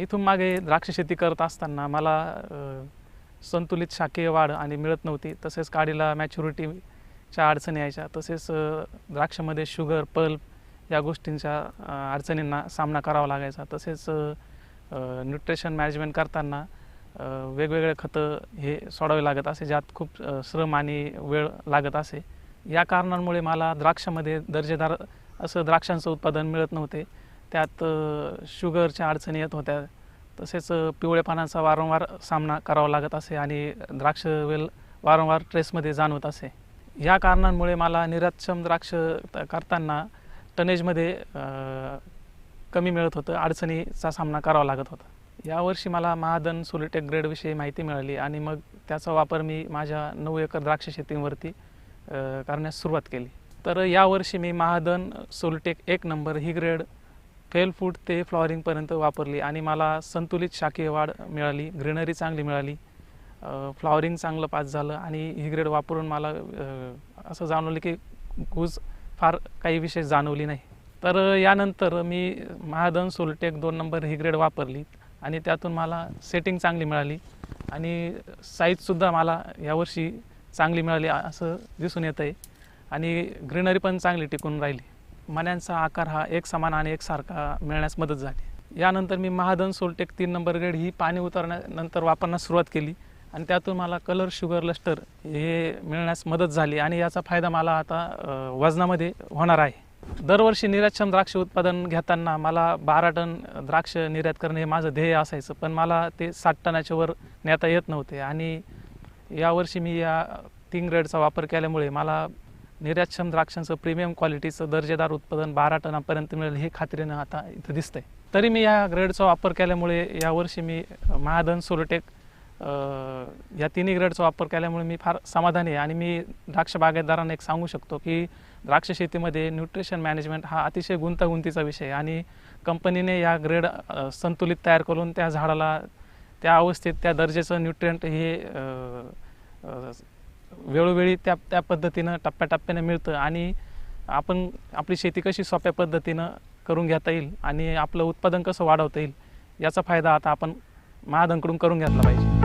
इथून मागे द्राक्ष शेती करत असताना मला संतुलित शाकीय वाढ आणि मिळत नव्हती. तसेच काडीला मॅच्युरिटीच्या अडचणी यायच्या. तसेच द्राक्षामध्ये शुगर पल्प या गोष्टींच्या अडचणींना सामना करावा लागायचा. तसेच न्यूट्रिशन मॅनेजमेंट करताना वेगवेगळे खतं हे सोडावे लागत असे ज्यात खूप श्रम आणि वेळ लागत असे. या कारणांमुळे मला द्राक्षामध्ये दर्जेदार असं द्राक्षांचं उत्पादन मिळत नव्हते. त्यात शुगरच्या अडचणी येत होत्या. तसेच पिवळ्या पानांचा वारंवार सामना करावा लागत असे आणि द्राक्ष वेल वारंवार ट्रेसमध्ये जाणवत असे. या कारणांमुळे मला निर्यातक्षम द्राक्ष त- करताना टनेजमध्ये कमी मिळत होतं. अडचणीचा सामना करावा लागत होता. यावर्षी मला महादन सोलिटेक ग्रेडविषयी माहिती मिळाली आणि मग त्याचा वापर मी माझ्या नऊ एकर द्राक्ष शेतीवरती करण्यास सुरुवात केली. तर यावर्षी मी महादन सोलटेक एक नंबर ही ग्रेड फेल फूड ते फ्लॉवरिंगपर्यंत वापरली आणि मला संतुलित शाकीय वाढ मिळाली ग्रीनरी चांगली मिळाली. फ्लॉवरिंग चांगलं पास झालं आणि ही ग्रेड वापरून मला असं जाणवलं की कूज फार काही विशेष जाणवली नाही. तर यानंतर मी महादन सोलटेक दोन नंबर ही ग्रेड वापरली आणि त्यातून मला सेटिंग चांगली मिळाली आणि साईजसुद्धा मला यावर्षी चांगली मिळाली असं दिसून येतं आहे आणि ग्रीनरी पण चांगली टिकून राहिली. मण्यांचा आकार हा एक समान आणि एकसारखा मिळण्यास मदत झाली. यानंतर मी महादन सोलटेक तीन नंबर ग्रेड ही पाणी उतरण्यानंतर वापरण्यास सुरुवात केली आणि त्यातून मला कलर शुगर लस्टर हे मिळण्यास मदत झाली आणि याचा फायदा मला आता वजनामध्ये होणार आहे. दरवर्षी निर्यातक्षम द्राक्ष उत्पादन घेताना मला बारा टन द्राक्ष निर्यात करणे हे माझं ध्येय असायचं पण मला ते साठ टनाच्या वर नेता येत नव्हते आणि यावर्षी मी या तीन ग्रेडचा वापर केल्यामुळे मला निर्यातक्षम द्राक्षांचं प्रीमियम क्वालिटीचं दर्जेदार उत्पादन बारा टनापर्यंत मिळेल हे खात्रीनं आता इथं दिसतंय. तरी मी या ग्रेडचा वापर केल्यामुळे यावर्षी मी महाधन सोलोटेक या तिन्ही ग्रेडचा वापर केल्यामुळे मी फार समाधानी आहे. आणि मी द्राक्ष बागायतदारांना एक सांगू शकतो की द्राक्ष शेतीमध्ये न्यूट्रिशन मॅनेजमेंट हा अतिशय गुंतागुंतीचा विषय आहे. आणि कंपनीने या ग्रेड संतुलित तयार करून त्या झाडाला त्या अवस्थेत त्या दर्जेचं न्यूट्रियंट हे वेळोवेळी त्या त्या पद्धतीनं टप्प्याटप्प्याने मिळतं आणि आपण आपली शेती कशी सोप्या पद्धतीनं करून घेता येईल आणि आपलं उत्पादन कसं वाढवता येईल याचा फायदा आता आपण महादांकडून करून घेतला पाहिजे.